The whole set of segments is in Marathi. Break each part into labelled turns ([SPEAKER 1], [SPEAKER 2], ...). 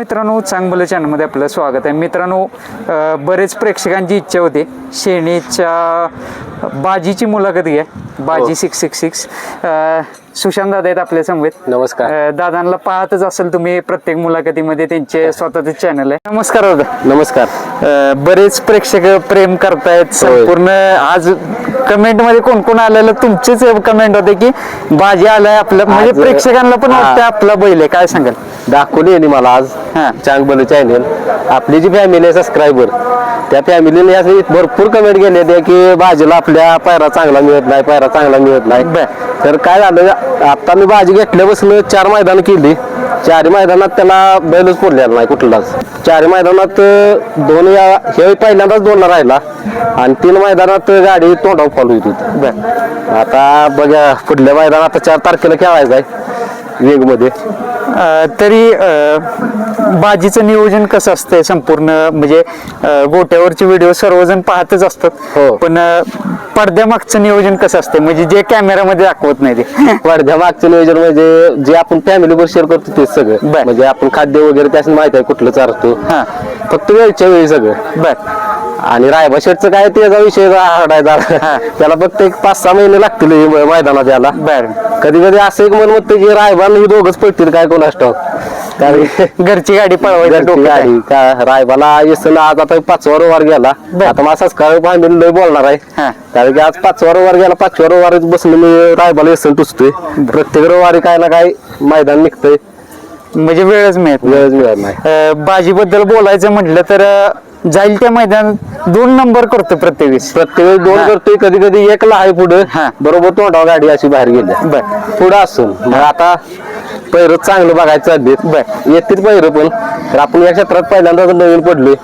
[SPEAKER 1] मित्रांनो चांगलं चॅनलमध्ये आपलं स्वागत आहे. मित्रांनो बरेच प्रेक्षकांची इच्छा होती. शेणीच्या बाजीची मुलाखत घ्या. Baji six six six Sushant दादा आहेत आपल्या समवेत
[SPEAKER 2] नमस्कार.
[SPEAKER 1] दादांना पाहतच असेल तुम्ही प्रत्येक मुलाखतीमध्ये त्यांचे स्वतःचे चॅनल आहे. नमस्कार दादा.
[SPEAKER 2] नमस्कार.
[SPEAKER 1] बरेच प्रेक्षक प्रेम करतायत. संपूर्ण आज कमेंटमध्ये कोण कोण आलेलं तुमचेच कमेंट होते की बाजी आलाय आपलं म्हणजे
[SPEAKER 2] आज,
[SPEAKER 1] प्रेक्षकांना पण
[SPEAKER 2] हा.
[SPEAKER 1] वाटतं आपला बैल आहे काय सांगाल
[SPEAKER 2] दाखवली आहे मला आज
[SPEAKER 1] हा.
[SPEAKER 2] चांगलं चॅनल आपली जी फॅमिली आहे सबस्क्रायबर त्या फॅमिलीने असे भरपूर कमेंट केले होते की भाजीला आपल्या पायरा चांगला मिळत नाही पायरा चांगला मिळत नाही
[SPEAKER 1] बर.
[SPEAKER 2] तर काय झालं आता मी भाजी घेतल्यापासून चार मैदान केली चारी मैदानात त्याला बैलच पडलेला नाही कुठलाच. चारी मैदानात दोन या हे पहिल्यांदाच दोनला राहिला. आणि तीन मैदानात गाडी तोंडावर फॉलो होती. आता बघा पुढल्या मैदानात आता चार तारखेला खेळायचं आहे. वेगमध्ये?
[SPEAKER 1] अ, तरी अ, बाजीचं नियोजन कसं असतंय संपूर्ण? म्हणजे अ, गोट्यावरचे व्हिडिओ सर्वजण पाहतच असतात.
[SPEAKER 2] हो.
[SPEAKER 1] पण अ, पडद्यामागचं नियोजन कसं असतंय? म्हणजे जे कॅमेरामध्ये दाखवत नाही ते.
[SPEAKER 2] वाढत्या मागचं नियोजन म्हणजे जे आपण फॅमिलीवर शेअर करतो तेच सगळं.
[SPEAKER 1] बर.
[SPEAKER 2] म्हणजे आपण खाद्य वगैरे त्याच माहिती आहे कुठलं चारतो.
[SPEAKER 1] हा.
[SPEAKER 2] फक्त वेळच्या वेळी सगळं.
[SPEAKER 1] बर.
[SPEAKER 2] आणि रायबा शेटचं काय त्याचा विषय हडायचा त्याला फक्त एक पाच सहा महिने लागतील मैदानात याला कधी कधी असं एक मन म्हणतं की रायबाला ही दोघच पडतील काय कोण असतो कारण
[SPEAKER 1] घरची गाडी पळवायची.
[SPEAKER 2] गाडी. का रायबाला येसन आज आता पाचवा रोवार गेला. आता माझा संस्कार फॅमिली लय बोलणार आहे. कारण की आज पाचवा रोवार गेला पाचव्या रोवारीच बसून मी रायबाला येसन टुचतोय. प्रत्येक रोवारी काय ना काय मैदान निघतंय.
[SPEAKER 1] म्हणजे वेळच मिळत नाही.
[SPEAKER 2] वेळच मिळत नाही.
[SPEAKER 1] बाजीबद्दल बोलायचं म्हटलं तर जाईल त्या मैदानात दोन नंबर करतो प्रत्येक वेळेस.
[SPEAKER 2] प्रत्येक वेळेस दोन. करतोय कधी कधी एकला आहे पुढे.
[SPEAKER 1] हा.
[SPEAKER 2] बरोबर तोंडावर गाडी अशी बाहेर गेली.
[SPEAKER 1] बर.
[SPEAKER 2] पुढं असून. मग आता पैर चांगलं बघायचं चाललेत
[SPEAKER 1] बर.
[SPEAKER 2] येतील पैर पण. तर आपण या क्षेत्रात पहिल्यांदाच नवीन पडलोय.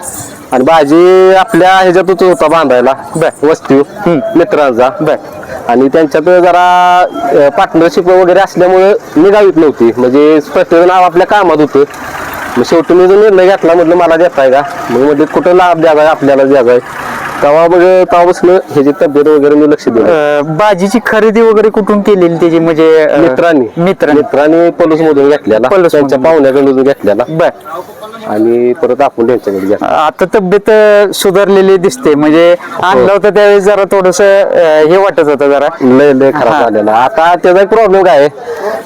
[SPEAKER 2] आणि भाजी आपल्या ह्याच्यातच होता बांधायला.
[SPEAKER 1] बर.
[SPEAKER 2] वस्ती मित्रांचा.
[SPEAKER 1] बर.
[SPEAKER 2] आणि त्यांच्यात जरा पार्टनरशिप वगैरे असल्यामुळे निघावीत नव्हती. म्हणजे प्रत्येक नाव आपल्या कामात होतं. मग शेवटी मी जो निर्णय घेतला म्हटलं मला देताय का? मग म्हणजे कुठं लाभ द्यायचा? आपल्याला द्यायचा आहे. तेव्हा मग तेव्हापासून ह्याची तब्येत वगैरे मी लक्ष दिलं.
[SPEAKER 1] अ, बाजीची खरेदी वगैरे कुठून केलेली त्याची? म्हणजे अ,
[SPEAKER 2] मित्रांनी.
[SPEAKER 1] मित्रांनी.
[SPEAKER 2] मित्रांनी पलूस मधून घेतलेला.
[SPEAKER 1] पलूस
[SPEAKER 2] त्यांच्या. पाहुण्याकडून घेतलेला.
[SPEAKER 1] बर.
[SPEAKER 2] आणि परत आपण त्यांच्याकडे घेतला.
[SPEAKER 1] आता तब्येत अ, सुधारलेली दिसते. म्हणजे आणलं होतं त्यावेळेस जरा थोडस हे वाटत होतं जरा.
[SPEAKER 2] लय लय खराब
[SPEAKER 1] हा.
[SPEAKER 2] झालेला. आता त्याचा एक प्रॉब्लेम काय आहे?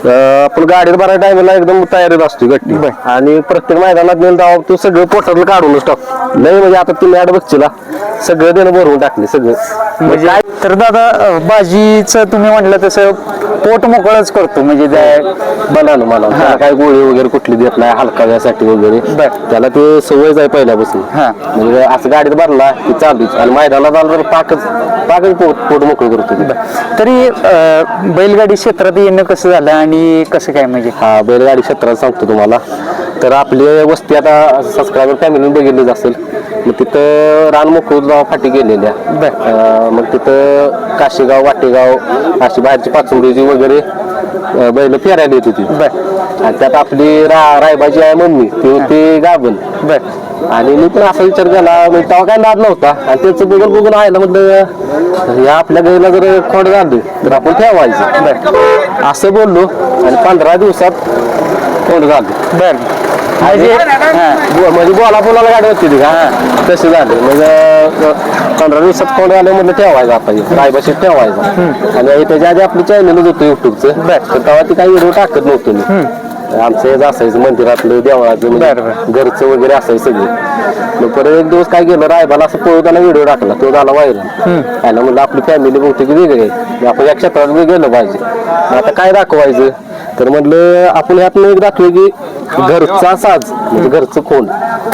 [SPEAKER 2] अं, आपण गाडीत बऱ्या टायमाला एकदम तयारीत असतो गट्टी. आणि प्रत्येक मैदानात नेऊन तेव्हा तू सगळं पोटातलं काढूनच टाक. लय म्हणजे आता ती मॅड बघचीला. सगळं देणं भरवून टाकले सगळं.
[SPEAKER 1] म्हणजे तर दादा अ, बाजीचं तुम्ही म्हटलं तसं पोट मोकळच करतो म्हणजे त्या-
[SPEAKER 2] बना ना मला त्याला काय गोळी वगैरे कुठली देत नाही हलका व्यासाठी वगैरे. त्याला ते सवयच आहे पहिल्यापासून.
[SPEAKER 1] हा.
[SPEAKER 2] म्हणजे असं गाडीत भरला की चालूच. आणि मैदानात आला तर पाकच पाकच पोट पोट मोकळं करतो.
[SPEAKER 1] तरी बैलगाडी क्षेत्रात येणं कसं झालं आणि कसं काय म्हणजे?
[SPEAKER 2] हा बैलगाडी क्षेत्रात सांगतो तुम्हाला. तर आपली वस्ती आता सबस्क्रायबर फॅमिलीने बघितलीच असेल. मग तिथं रानमुखगाव फाटी गेलेल्या. मग तिथं काशीगाव वाटेगाव अशी बाहेरची पाचुंडीची वगैरे बैल फिरायला येत होती. आणि त्यात आपली रा रायबाची आहे मम्मी ती होती गाभण.
[SPEAKER 1] बर.
[SPEAKER 2] आणि मी पण असा विचार केला म्हणजे तेव्हा काय नाद नव्हता. आणि त्याचं बघून बघून ना म्हटलं या आपल्या गाईला जर खोड झालं तर आपण ठेवायचं. असं बोललो आणि पंधरा दिवसात खोड झालं.
[SPEAKER 1] बर. म्हणजे हा.
[SPEAKER 2] म्हणजे बोला बोलायला गाडी होती ती का? तसे झाले. म्हणजे अं, पंधरा दिवसात खोड आले म्हटलं ठेवायचं आता हे. रायबाशीत ठेवायचं. आणि त्याच्या आधी आपलं चॅनलच होतं युट्यूबचं तर तेव्हा ती काही व्हिडिओ टाकत नव्हतो मी. आमचं हे असायचं मंदिरातलं देवळाचं म्हणजे घरचं वगैरे असायचं सगळं. मग परत एक दिवस काय केलं रायबाला असं पळताना व्हिडिओ टाकला. तो झाला व्हायरल त्याला म्हणलं आपली फॅमिली बहुतेक वेगळी आहे. मग आपण या क्षेत्रात गेलं पाहिजे. मग आता काय दाखवायचं? तर म्हटलं आपण ह्यातनं एक दाखवे की घरचा साज म्हणजे घरचं कोण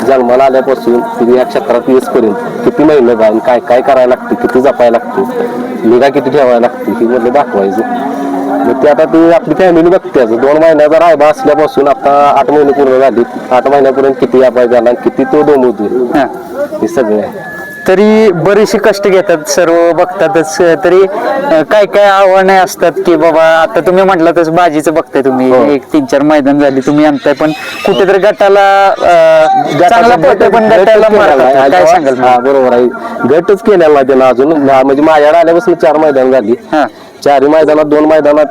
[SPEAKER 2] जन्माला आल्यापासून तुम्ही या क्षेत्रात येसपर्यंत किती मेहनत आहे आणि काय काय करायला लागते किती जपायला लागते निगा किती ठेवायला लागते हे म्हटलं दाखवायचं मग ते आता ती आपली फॅमिली बघते. दोन महिन्याचा रायबा असल्यापासून आता आठ महिने पूर्ण झाली आठ महिन्यापर्यंत किती व्यापार झाला किती तो दमवतोय
[SPEAKER 1] हा.
[SPEAKER 2] हे सगळं आहे
[SPEAKER 1] तरी बरेचसे कष्ट घेतात सर्व बघतातच. तरी अ, काय काय आव्हाने असतात की बाबा आता तुम्ही म्हटलं तसं बाजीचं बघताय तुम्ही.
[SPEAKER 2] हो.
[SPEAKER 1] एक तीन चार मैदान झाली तुम्ही आणताय. पण कुठेतरी गटाला अ, चांगला पळतोय पण गटाला मारतात काय सांगाल
[SPEAKER 2] हा बरोबर आहे. गटच केलेला नाही त्यानं अजून. म्हणजे माझ्याकडे आल्यापासून चार मैदान झाली.
[SPEAKER 1] हा.
[SPEAKER 2] चारही मैदानात दोन मैदानात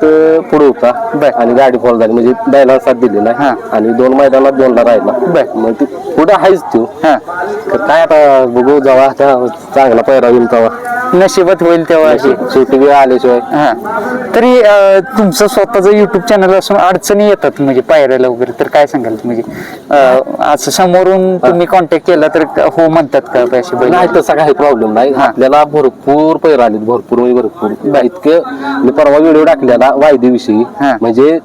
[SPEAKER 2] पुढे होता.
[SPEAKER 1] बर.
[SPEAKER 2] आणि गाडी फॉल झाली. म्हणजे बैला साथ दिली नाही.
[SPEAKER 1] हा.
[SPEAKER 2] आणि दोन मैदानात दोनला राहिला.
[SPEAKER 1] बर.
[SPEAKER 2] मग ती पुढे आहेच तो
[SPEAKER 1] हा.
[SPEAKER 2] तर काय आता बघू जेव्हा आता चांगला पैरा होईल तेव्हा.
[SPEAKER 1] नशिबात होईल तेव्हा. अशी
[SPEAKER 2] शेवटी वेळ आल्याशिवाय.
[SPEAKER 1] हा. तरी अं, तुमचं स्वतःचं युट्यूब चॅनल असून अडचणी येतात म्हणजे पायऱ्याला वगैरे. तर काय सांगाल? म्हणजे अं, असं समोरून तुम्ही कॉन्टॅक्ट केला तर हो म्हणतात का पैसे बैल?
[SPEAKER 2] नाही तसा काही प्रॉब्लेम नाही.
[SPEAKER 1] हा.
[SPEAKER 2] आपल्याला भरपूर पैर आले भरपूर म्हणजे भरपूर. इतकं मी परवा व्हिडिओ टाकलेला वायदी विषयी.
[SPEAKER 1] हा.
[SPEAKER 2] म्हणजे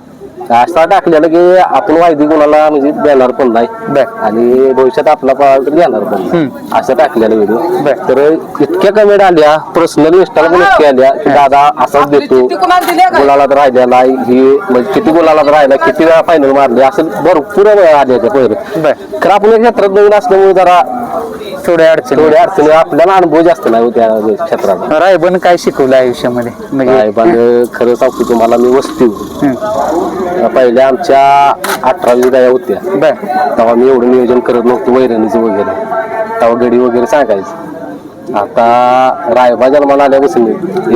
[SPEAKER 2] असा टाकलेला की आपण वायदी कोणाला म्हणजे देणार पण नाही.
[SPEAKER 1] बर.
[SPEAKER 2] आणि भविष्यात आपला पाळ तर देणार पण नाही. असं टाकलेला व्हिडिओ
[SPEAKER 1] बर.
[SPEAKER 2] तर इतक्या कमेंट आल्या पर्सनल इंस्टाला पण इतक्या आल्या की दादा असाच देतो. गुलाला तर राहिलेला आहे, ही म्हणजे किती गुलाला तर राहिला किती वेळा फायनल मारले असं भरपूर वेळा आले पहिलं
[SPEAKER 1] बर.
[SPEAKER 2] तर आपण एक क्षेत्रात नवीन असल्यामुळे जरा
[SPEAKER 1] थोड्या अडचणी.
[SPEAKER 2] थोडी अडचणी. आपल्याला अनुभव जास्त नाही हो त्या क्षेत्रात.
[SPEAKER 1] रायबन काय शिकवलं आयुष्यामध्ये? म्हणजे
[SPEAKER 2] पण खरं सांगतो तुम्हाला मी वस्ती
[SPEAKER 1] हं.
[SPEAKER 2] पहिल्या आमच्या अठरावी गाया होत्या.
[SPEAKER 1] बर.
[SPEAKER 2] तेव्हा मी एवढं नियोजन करत नव्हतो वैरणीचं वगैरे. तेव्हा गडी वगैरे सांगायचं. आता रायबा जन्माला आल्यापासून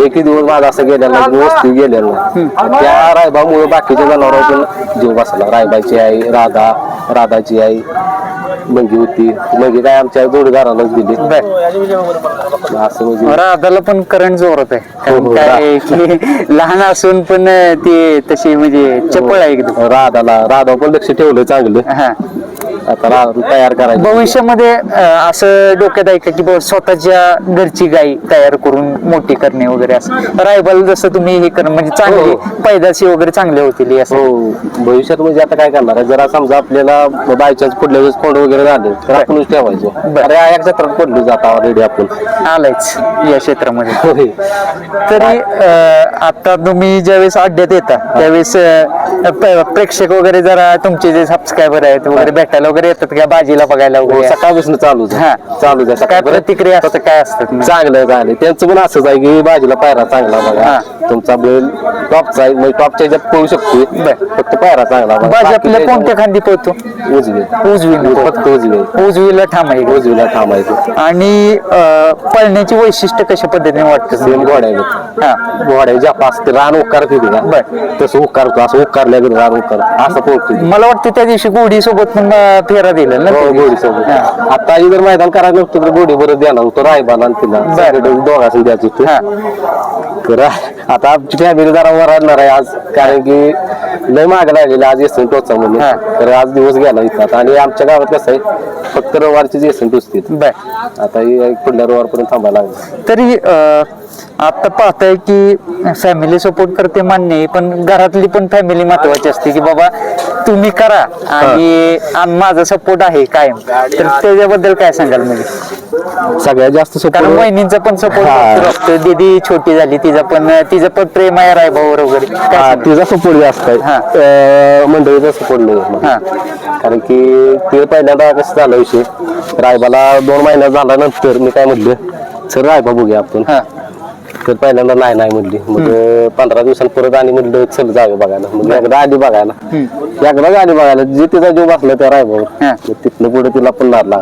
[SPEAKER 2] एकही दिवस माझा असं गेलेला नाही मी वस्ती गेलेला. नाही त्या रायबामुळे बाकीच्या जनावरांवर पण जीव बसला. रायबाची आई राधा राधाची आई. मंगी होती. मंगी काय आमच्या जोडीदारालाच दिली. असं म्हणजे
[SPEAKER 1] राधाला पण करंट जोरात आहे. कारण
[SPEAKER 2] हो,
[SPEAKER 1] काय आहे की लहान असून पण ती तशी म्हणजे चपळ आहे एकदम.
[SPEAKER 2] राधाला राधा पण लक्ष ठेवलं चांगलं.
[SPEAKER 1] हा.
[SPEAKER 2] तयार करायचं.
[SPEAKER 1] भविष्यामध्ये असं डोक्यात आहे का की बाबा स्वतःच्या घरची गाय तयार करून मोठी करणे वगैरे असं? रायबल जसं तुम्ही हे करणं म्हणजे चांगली
[SPEAKER 2] हो.
[SPEAKER 1] पैदाशी वगैरे चांगले होतील हे असं.
[SPEAKER 2] हो. भविष्यात म्हणजे आता काय करणार आहे? जरा समजा आपल्याला बायचान्स पुढल्या वेळेस कोंड वगैरे झाले तर आपणच ठेवायचो. अरे या क्षेत्रात पडलो जाता ऑलरेडी आपण?
[SPEAKER 1] आलायच या क्षेत्रामध्ये.
[SPEAKER 2] होय.
[SPEAKER 1] तरी आता तुम्ही ज्यावेळेस अड्ड्यात येता त्यावेळेस प्रेक्षक वगैरे जरा तुमचे जे सबस्क्रायबर आहेत वगैरे भेटायला वगैरे येतात का? बाजीला बघायला
[SPEAKER 2] हो,
[SPEAKER 1] वगैरे?
[SPEAKER 2] सकाळपासून चालू
[SPEAKER 1] हा.
[SPEAKER 2] चालू
[SPEAKER 1] काय
[SPEAKER 2] सकाळ
[SPEAKER 1] प्रतिक्रिया असतं काय असतात
[SPEAKER 2] चांगलं झालं त्यांचं पण असंच आहे की बाजूला पायरा चांगला बघा.
[SPEAKER 1] हा.
[SPEAKER 2] तुमचा बैल टॉपचा आहे. म्हणजे टॉपच्या ह्याच्यात पळू शकतो फक्त पायरा चांगला बघा.
[SPEAKER 1] बाजी आपल्या कोणत्या खांदी पळतो.
[SPEAKER 2] उजवी.
[SPEAKER 1] उजवी.
[SPEAKER 2] फक्त उजवी.
[SPEAKER 1] उजवीला आहे.
[SPEAKER 2] उजवीला थांबायचं
[SPEAKER 1] आणि अं, पळण्याची वैशिष्ट्य कशा पद्धतीने वाटतं
[SPEAKER 2] सेम घोड्या
[SPEAKER 1] हा.
[SPEAKER 2] घोड्या ज्या पाच ते रान उकार तिथे का?
[SPEAKER 1] बर.
[SPEAKER 2] तसं उकारतो असं उकारल्या गेलं रान उकार. असं पोहोचतो
[SPEAKER 1] मला वाटतं त्या दिवशी गोडी सोबत पण अं, फेरा दिला ना
[SPEAKER 2] हो गोडी सोबत.
[SPEAKER 1] हा.
[SPEAKER 2] आता जर मैदान करायचं नव्हतं तर गोडी बरं देणार होतो. रायबाला आणि तिला.
[SPEAKER 1] बरं.
[SPEAKER 2] दोघांचं द्यायचं होतं.
[SPEAKER 1] हा.
[SPEAKER 2] तर आता आमची फॅमिली जरा वराडणार आहे आज. कारण की लय माग लागलेली आज येसन टोचा म्हणून.
[SPEAKER 1] हा.
[SPEAKER 2] तर आज दिवस गेला इथं. आता. आणि आमच्या गावात कसं आहे फक्त रविवारचीच येसन टोचते
[SPEAKER 1] बर.
[SPEAKER 2] आता ही पुढल्या रविवारपर्यंत थांबायला लागलं.
[SPEAKER 1] तरी अं, आता पाहताय की फॅमिली सपोर्ट करते मान्य आहे पण घरातली पण फॅमिली महत्वाची असते की बाबा तुम्ही करा आणि आम- माझा सपोर्ट आहे कायम. तर त्याच्याबद्दल काय सांगाल म्हणजे
[SPEAKER 2] सगळ्यात जास्त
[SPEAKER 1] कारण
[SPEAKER 2] support-
[SPEAKER 1] वहिनींचा पण सपोर्ट. असतो. दीदी छोटी झाली तिचा पण तिचं पण प्रेम आहे रायभावर वगैरे काय
[SPEAKER 2] हा
[SPEAKER 1] सांगाल?
[SPEAKER 2] तिचा सपोर्ट जास्त आहे.
[SPEAKER 1] हा.
[SPEAKER 2] अं, मंडळीचा सपोर्ट नाही आहे.
[SPEAKER 1] हा.
[SPEAKER 2] कारण की ते पहिल्यांदा कसं झालं विषय? रायबाला दोन महिन्यात झाल्यानंतर मी काय म्हटलं सर रायबा बघूया आपण.
[SPEAKER 1] हा.
[SPEAKER 2] तर पहिल्यांदा नाही नाही म्हणली. मग पंधरा दिवसांनी परत आणि म्हणलं चल जावे बघायला. मग एकदा आली बघायला. एकदा आली बघायला. जे तिचा जीव बसला त्या रायबावर तिथनं पुढे तिला पण लागला.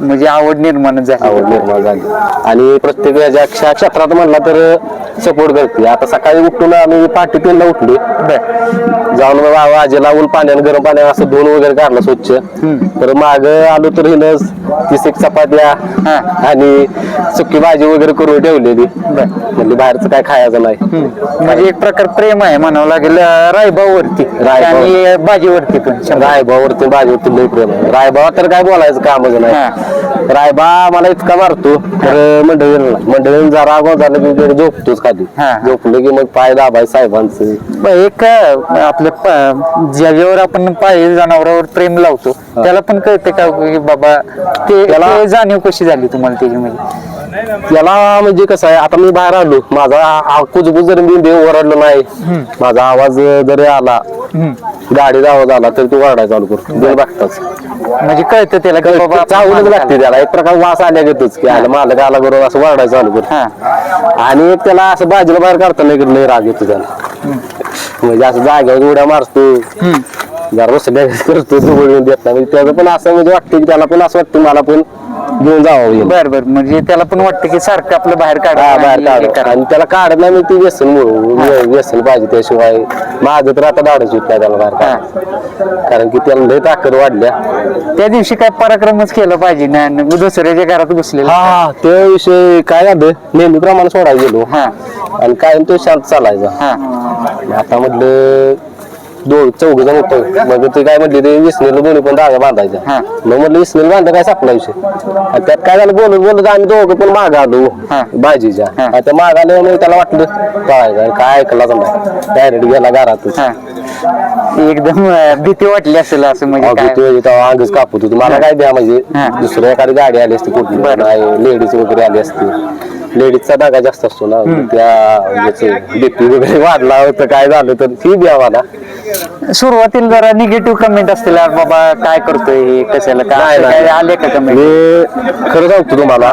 [SPEAKER 1] म्हणजे आवड निर्माण झाली.
[SPEAKER 2] आवड निर्माण झाली. आणि प्रत्येक याच्या क्ष- क्षेत्रात म्हणला तर सपोर्ट करते. आता सकाळी उठून आम्ही पहाटे तीनला उठली. जाऊन वा- वाजे लावून पाण्याने गरम पाण्याने असं दोन वगैरे काढलं स्वच्छ. तर माग आलो तर हिनं तीस एक चपात्या
[SPEAKER 1] हा.
[SPEAKER 2] आणि सुकी भाजी वगैरे करून ठेवलेली. म्हणजे बाहेरचं काय खायचं नाही.
[SPEAKER 1] म्हणजे एक प्रकार प्रेम आहे म्हणावं लागेल. अं, रायभावरती
[SPEAKER 2] रायभाव.
[SPEAKER 1] आणि बाजीवरती पण. शंभर.
[SPEAKER 2] रायबावरती भाजीवरती लई प्रेम आहे. रायबा तर काय बोलायचं कामच नाही. रायबा मला इतका मारतो तर मंडळी मंडळी जरा की घरी झोपतोच खाली.
[SPEAKER 1] हा.
[SPEAKER 2] झोपलं की मग पाय दाबाय साहेबांचं.
[SPEAKER 1] ब- एक अं, आपलं प- ज्याच्यावर आपण पाळीव जनावरावर प्रेम लावतो त्याला पण कळते का की बाबा ते
[SPEAKER 2] त्याला-
[SPEAKER 1] ते जाणीव कशी झाली तुम्हाला त्याची म्हणजे
[SPEAKER 2] याला म्हणजे कसं आहे आता मी बाहेर आलो. माझा आ- कुजबुज जर मी देव ओरडलो नाही माझा आवाज जरी आला गाडीचा आवाज आला तर तो ओरडायला चालू करतो बेल बघताच.
[SPEAKER 1] म्हणजे कळतं त्याला की बाबा
[SPEAKER 2] चावलंच लागते त्याला. एक प्रकार वास आल्या घेतोच की आला मालक आला बरोबर असं ओरडायला चालू करतो
[SPEAKER 1] हा.
[SPEAKER 2] आणि त्याला असं बाजूला बाहेर काढताना एक लय राग येतो त्याला. म्हणजे असं जागेवर उड्या मारतो. जरा रसल्या करतो. जवळ येऊन देत नाही. म्हणजे त्याचं पण असं म्हणजे वाटतं की त्याला पण असं वाटतं मला पण घेऊन जावं येईल.
[SPEAKER 1] बर बर. म्हणजे त्याला पण वाटतं की सारखं आपलं बाहेर
[SPEAKER 2] हा बाहेर
[SPEAKER 1] काढा
[SPEAKER 2] काढ आणि त्याला काढत नाही मी ती व्यसन म्हणून व्यसन पाहिजे त्याशिवाय. माझं तर आता धाडच होत नाही त्याला बाहेर. कारण की त्याला लय ताकद वाढल्या.
[SPEAKER 1] त्या दिवशी काय पराक्रमच केलं पाहिजे ना आणि दुसऱ्याच्या घरात घुसलेला
[SPEAKER 2] हा त्या विषयी काय झालं? नेहमीप्रमाणे सोडायला गेलो.
[SPEAKER 1] हा.
[SPEAKER 2] आणि कायम तो शांत चालायचा.
[SPEAKER 1] हा.
[SPEAKER 2] आता म्हटलं दोन चौघ जण होतो. मग ते काय म्हटले ते विसनेला दोन्ही पण धागा बांधायच्या
[SPEAKER 1] हा.
[SPEAKER 2] मग म्हटलं विसनेला बांधा काय सापला विषय? आणि त्यात काय झालं बोलत बोलत आम्ही दोघं पण माग आलो
[SPEAKER 1] हा.
[SPEAKER 2] भाजीच्या
[SPEAKER 1] हा.
[SPEAKER 2] आणि त्या माग आल्यामुळे त्याला वाटलं पळायचं आणि काय ऐकलाच नाही. डायरेक्ट गेला घरातच.
[SPEAKER 1] हा. एकदम अं, भीती वाटली असेल असं म्हणजे
[SPEAKER 2] अहो,
[SPEAKER 1] काय?
[SPEAKER 2] तेव्हा अंगच कापत होती. मला काय द्या म्हणजे
[SPEAKER 1] हा.
[SPEAKER 2] दुसऱ्या एखादी गाडी आली असती कुठली. नाही लेडीज वगैरे आली असती. लेडीजचा धागा जास्त असतो ना त्या बीपी वगैरे वाढला होतं काय झालं तर द्या मला
[SPEAKER 1] सुरुवातीला जरा निगेटिव्ह कमेंट असतील "अरे बाबा काय करतोय हे कशाला काय
[SPEAKER 2] नाही, नाही.
[SPEAKER 1] काय आले का कमेंट
[SPEAKER 2] मी खरं सांगतो तुम्हाला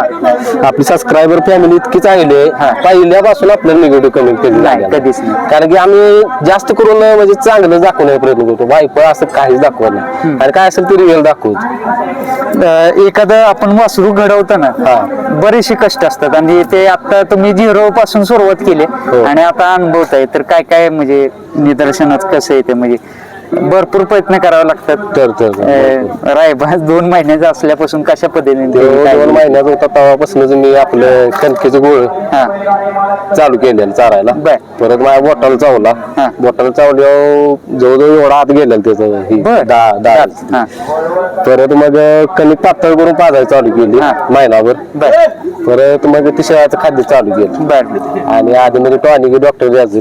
[SPEAKER 2] आपली सबस्क्रायबर फॅमिली इतकी चांगली
[SPEAKER 1] हा.
[SPEAKER 2] आहे पहिल्यापासून आपल्याला निगेटिव्ह कमेंट कधी
[SPEAKER 1] नाही,
[SPEAKER 2] झाल्या
[SPEAKER 1] कधीच नाही.
[SPEAKER 2] कारण की आम्ही जास्त करून म्हणजे चांगलं दाखवण्याचा प्रयत्न करतो वाईट असं काहीच दाखवत नाही आणि काय असेल ते रिअल दाखवतो
[SPEAKER 1] एखादं आपण वासरू घडवताना
[SPEAKER 2] हा.
[SPEAKER 1] बरेचसे कष्ट असतात आणि ते आता तुम्ही झिरो पासून सुरुवात केली
[SPEAKER 2] हो.
[SPEAKER 1] आणि आता अनुभवताय तर काय काय म्हणजे निदर्शनात कसं येते म्हणजे भरपूर प्रयत्न करावे लागतात
[SPEAKER 2] तर तर.
[SPEAKER 1] अं, रायबाज दोन महिन्याचा असल्यापासून कशा पद्धतीने
[SPEAKER 2] तो
[SPEAKER 1] ते काय-
[SPEAKER 2] दोन महिन्यात होता तेव्हापासूनच मी आपलं कणकेचं गोळ
[SPEAKER 1] हा
[SPEAKER 2] चालू केलेलं चारायला
[SPEAKER 1] बर.
[SPEAKER 2] परत माझ्या बोटाला चावला
[SPEAKER 1] हा.
[SPEAKER 2] बोटाला चावल्यावर जवळजवळ एवढा आत गेलेलं त्याचं ही
[SPEAKER 1] बर. हा
[SPEAKER 2] परत मग कणिक पातळ करून पाजायला चालू केली
[SPEAKER 1] हा.
[SPEAKER 2] महिनाभर
[SPEAKER 1] बर
[SPEAKER 2] परत मग ती शेळाचं खाद्य चालू केलं
[SPEAKER 1] बर
[SPEAKER 2] आणि आधी मध्ये टॉनिक डॉक्टर
[SPEAKER 1] हम्म.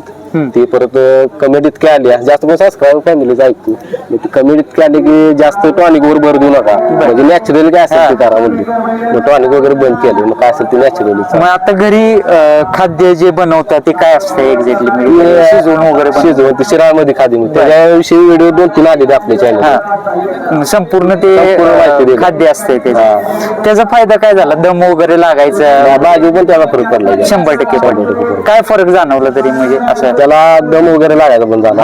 [SPEAKER 2] ती परत कमेंट इतके आल्या जास्त पण सबस्क्राईब फॅमिलीच ऐकतो. मग ती कमेंट इतके आले की जास्त टॉनिक वर भर देऊ नका. म्हणजे नॅचरल काय असेल ते करा म्हणजे मग टॉनिक वगैरे बंद केले. मग काय असेल ते नॅचरली
[SPEAKER 1] मग आता घरी अं, खाद्य जे बनवतात ते काय असतं एक्झॅक्टली म्हणजे शिजवून वगैरे बनवतात?
[SPEAKER 2] शिजवून ती शिराळमध्ये खादी मग त्याच्याविषयी व्हिडिओ दोन तीन आले आपल्या चॅनल
[SPEAKER 1] हा. संपूर्ण ते
[SPEAKER 2] संपूर्ण माहिती
[SPEAKER 1] अं,
[SPEAKER 2] दिली.
[SPEAKER 1] खाद्य असते ते. त्याचा फायदा काय झाला? दम वगैरे लागायचा?
[SPEAKER 2] भाजी पण त्याला फरक पडला.
[SPEAKER 1] शंभर टक्के पडला. काय फरक जाणवला तरी म्हणजे असं?
[SPEAKER 2] त्याला दम वगैरे लागायचा पण झाला.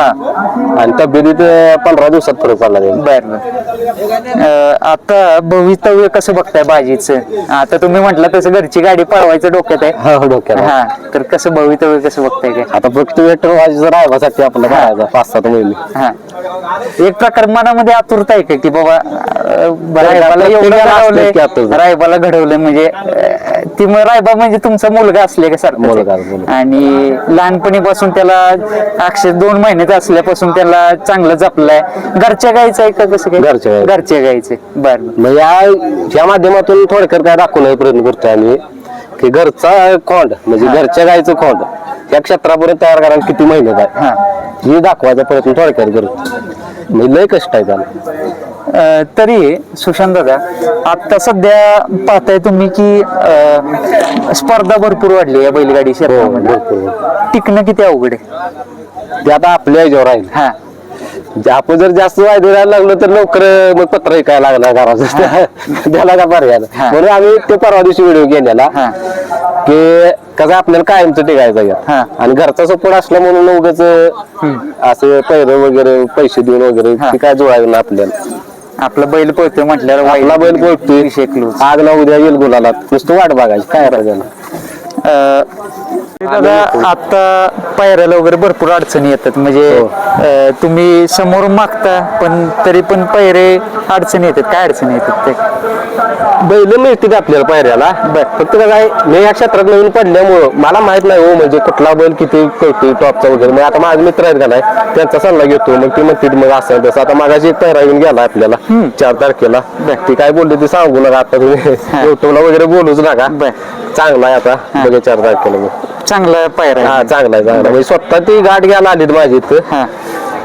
[SPEAKER 2] आणि तब्येतीत पंधरा दिवसात फरक पडला त्याला.
[SPEAKER 1] बर. आता भवितव्य कसं बघताय भाजीचं आता तुम्ही म्हटलं तसं घरची गाडी पळवायचं डोक्यात आहे.
[SPEAKER 2] हा हो डोक्याला
[SPEAKER 1] हा तर कसं भवितव्य कसं बघताय काय?
[SPEAKER 2] आता फक्त वेटर भाजीचा राहायसाठी आपल्याला करायचा पाच सात महिने.
[SPEAKER 1] हा. एक प्रकार मनामध्ये आतुरता आहे का की बाबा अं, रायबाला एवढं
[SPEAKER 2] प्रत्येकाला असते की
[SPEAKER 1] घडवलंय
[SPEAKER 2] आतुरता.
[SPEAKER 1] रायबाला घडवलंय म्हणजे अं, ती मग रायबा म्हणजे तुमचा मुलगा असले का
[SPEAKER 2] मुलगा,
[SPEAKER 1] सारखं
[SPEAKER 2] मुलगा.
[SPEAKER 1] आणि लहानपणीपासून त्याला अक्षर दोन महिन्याचा असल्यापासून त्याला चांगलं जपलंय. घरच्या गायचं आहे का कसं काय?
[SPEAKER 2] घरच्या.
[SPEAKER 1] घरच्या गायचे. बर.
[SPEAKER 2] मग या या माध्यमातून थोडक्यात काय दाखवण्याचा प्रयत्न करतोय आम्ही की घरचा खोंड म्हणजे घरच्या गायचं खोंड या क्षेत्रापर्यंत तयार करायला किती मेहनत आहे?
[SPEAKER 1] हा.
[SPEAKER 2] हे दाखवायचा प्रयत्न थोडक्यात करतो म्हणजे लय कष्ट आहे त्याला.
[SPEAKER 1] तरी सुशांत दादा आता सध्या पाहताय तुम्ही की स्पर्धा भरपूर वाढली आहे बैलगाडी
[SPEAKER 2] हो
[SPEAKER 1] टिकणं किती अवघड आहे?
[SPEAKER 2] ते आता आपल्या ह्याच्यावर राहील
[SPEAKER 1] हा.
[SPEAKER 2] आपण जर जास्त वायदे द्यायला लागलो तर लवकर मग पत्र काय लागणार घराचं त्याला का पर्याय. म्हणून आम्ही ते परवा दिवशी व्हिडिओ केलेला की कसं आपल्याला कायमचं टिकायचं. या आणि घरचा सपोर्ट असला म्हणून उगाच असं पैर वगैरे पैसे देऊन वगैरे. ते काय जुळायचं ना आपल्याला.
[SPEAKER 1] आपलं बैल पळतोय म्हटल्यावर
[SPEAKER 2] आपला बैल
[SPEAKER 1] विषय close.
[SPEAKER 2] आज ना उद्या येईल गुलाला नुसतं वाट बघायची. काय
[SPEAKER 1] अं, दादा आता पायऱ्याला वगैरे भरपूर अडचणी येतात. म्हणजे
[SPEAKER 2] हो.
[SPEAKER 1] अं, तुम्ही समोरून मागता पण तरी पण पैरे अडचणी येतात. काय अडचणी येतात ते?
[SPEAKER 2] बैल मिळतील आपल्याला पायऱ्याला. फक्त काय मी या क्षेत्रात नवीन पडल्यामुळं मला माहीत नाही हो म्हणजे कुठला बैल किती कळतोय टॉपचा वगैरे. मग आता माझे मित्र आहेत का नाही त्यांचा सल्ला घेतो मग ते म्हणतील मग असं तसं. आता मागाशी एक पैरा येऊन गेला आपल्याला चार तारखेला. ती काय बोलले ते सांगू नका आता तुम्ही. युट्यूबला वगैरे बोलूच नका.
[SPEAKER 1] बर.
[SPEAKER 2] चांगला आहे आता बघा चार तारखेला
[SPEAKER 1] चांगला पायरा
[SPEAKER 2] हा
[SPEAKER 1] आहे.
[SPEAKER 2] चांगला आहे. चांगला. म्हणजे स्वतः ती गाठ घ्यायला आलीत माझी इथं.
[SPEAKER 1] हा.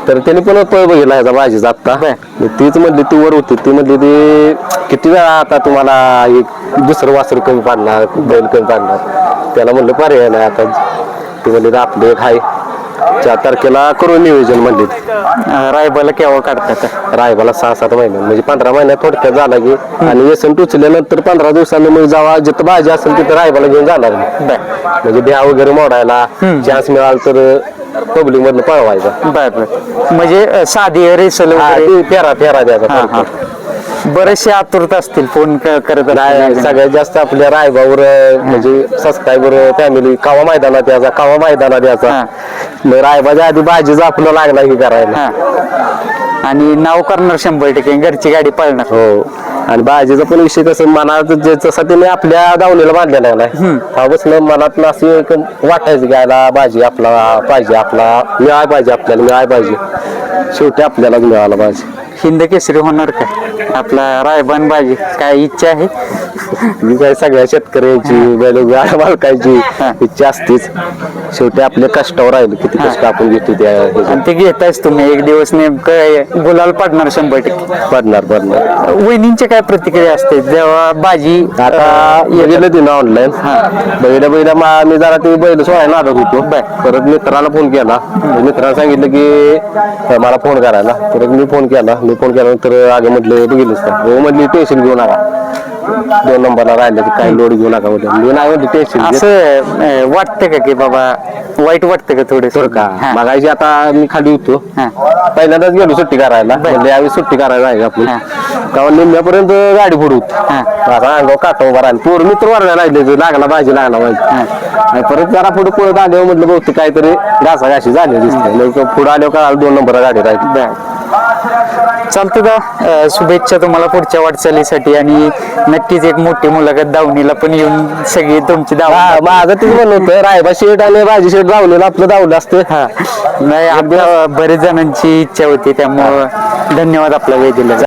[SPEAKER 2] तर त्यांनी पण पळ बघितला ह्याचा भाजीचा आता
[SPEAKER 1] बर.
[SPEAKER 2] मग तीच म्हणली ती वर होती. ती म्हणली ती किती वेळा आता तुम्हाला एक दुसरं वासर कमी पाडणार बैल कमी पाडणार? त्याला म्हणलं पर्याय नाही आता. ती म्हणली आपले एक आहे. चार तारखेला करू नियोजन म्हणली.
[SPEAKER 1] अं, रायबाला केव्हा काढतात?
[SPEAKER 2] रायबाला सहा सात महिने. म्हणजे पंधरा महिन्यात थोडक्यात झाला की आणि व्यसन टुचल्यानंतर पंधरा दिवसांनी मग जेव्हा जिथं भाजी असेल तिथं रायबाला घेऊन जाणार मी.
[SPEAKER 1] बर.
[SPEAKER 2] म्हणजे द्या वगैरे मोडायला चान्स मिळाला तर पब्लिक मधनं पळवायचा.
[SPEAKER 1] बर बर. म्हणजे अं, साधी रेसल
[SPEAKER 2] हा,
[SPEAKER 1] वगैरे?
[SPEAKER 2] ते फेरा फेरा द्यायचा
[SPEAKER 1] हा, हा. बरेचसे आतुरता असतील फोन क- करत
[SPEAKER 2] नाही
[SPEAKER 1] असतील.
[SPEAKER 2] सगळ्यात जास्त आपल्या रायबावर म्हणजे सबस्क्रायबर फॅमिली कावा मैदानात याचा कावा मैदानात याचा
[SPEAKER 1] हा.
[SPEAKER 2] मग रायबाच्या आधी भाजीचा आपलं लागला की करायला.
[SPEAKER 1] हा. आणि नाव करणार शंभर टक्के घरची गाडी पळणार.
[SPEAKER 2] हो. आणि भाजीचा पण विषय कसं मनात जे- जसा त्याने आपल्या दावणीला बांधलेला नाही तेव्हापासून मनात असं एक वाटायचं की याला भाजी आपला पाहिजे आपला मिळाय पाहिजे आपल्याला मिळाय पाहिजे. शेवटी आपल्यालाच मिळाला पाहिजे
[SPEAKER 1] हिंद केसरी होणार काय आपला रायबान बाजी काय इच्छा आहे?
[SPEAKER 2] मी काय सगळ्या शेतकऱ्यांची बैलगाड्या मालकांची
[SPEAKER 1] हा.
[SPEAKER 2] इच्छा असतेच. शेवटी आपल्या कष्टावर राहिलं. किती कष्ट आपण घेतो त्या.
[SPEAKER 1] आणि ते घेतायच तुम्ही. एक दिवस नेमकं गुलाल पडणार शंभर टक्के.
[SPEAKER 2] पडणार पडणार.
[SPEAKER 1] वहिनींची काय प्रतिक्रिया असते? जेव्हा बाजी
[SPEAKER 2] आता गेलं तिनं ऑनलाईन बैल बैल मी जरा ते बैल सोडायला लागत होतो. परत मित्राला फोन केला. मित्राला सांगितलं की मला फोन करायला. परत मी फोन केला. मी फोन केल्यानंतर आगे म्हटलं बघितलंस का हो म्हटली टेन्शन घेऊ नका. दोन नंबरला राहिले की काही लोड घेऊ नका म्हटलं. मी नाही म्हटलं टेन्शन
[SPEAKER 1] असं वाटतं का की बाबा वाईट वाटतं का थोडं
[SPEAKER 2] तर का मागायची आता मी खाली होतो. पहिल्यांदाच गेलो सुट्टी करायला. म्हणजे यावेळी सुट्टी करायला आहे आपली. तेव्हा निम्म्यापर्यंत गाडी फोडूत. आता अंगावर काटा उभा राहिला. पोर मित्र वरला राहिले लागला पाहिजे लागला पाहिजे. आणि परत जरा पुढे पळत आल्यावर म्हटलं बहुतेक काहीतरी घासा घाशी झाली दिसते. पुढे आल्यावर का दोन नंबर गाडी राहिली.
[SPEAKER 1] चालतं का शुभेच्छा तुम्हाला पुढच्या वाटचालीसाठी आणि नक्कीच एक मोठी मुलाखत दावणीला पण येऊन सगळी तुमची दावा
[SPEAKER 2] हा, माझं तेच म्हणणं होतं. रायबा शेट आणि भाजी शेट धावलेलं आपलं धावलं असतं
[SPEAKER 1] हा. नाही आपल्या बरेच जणांची इच्छा होती त्यामुळं धन्यवाद आपला वेळ दिला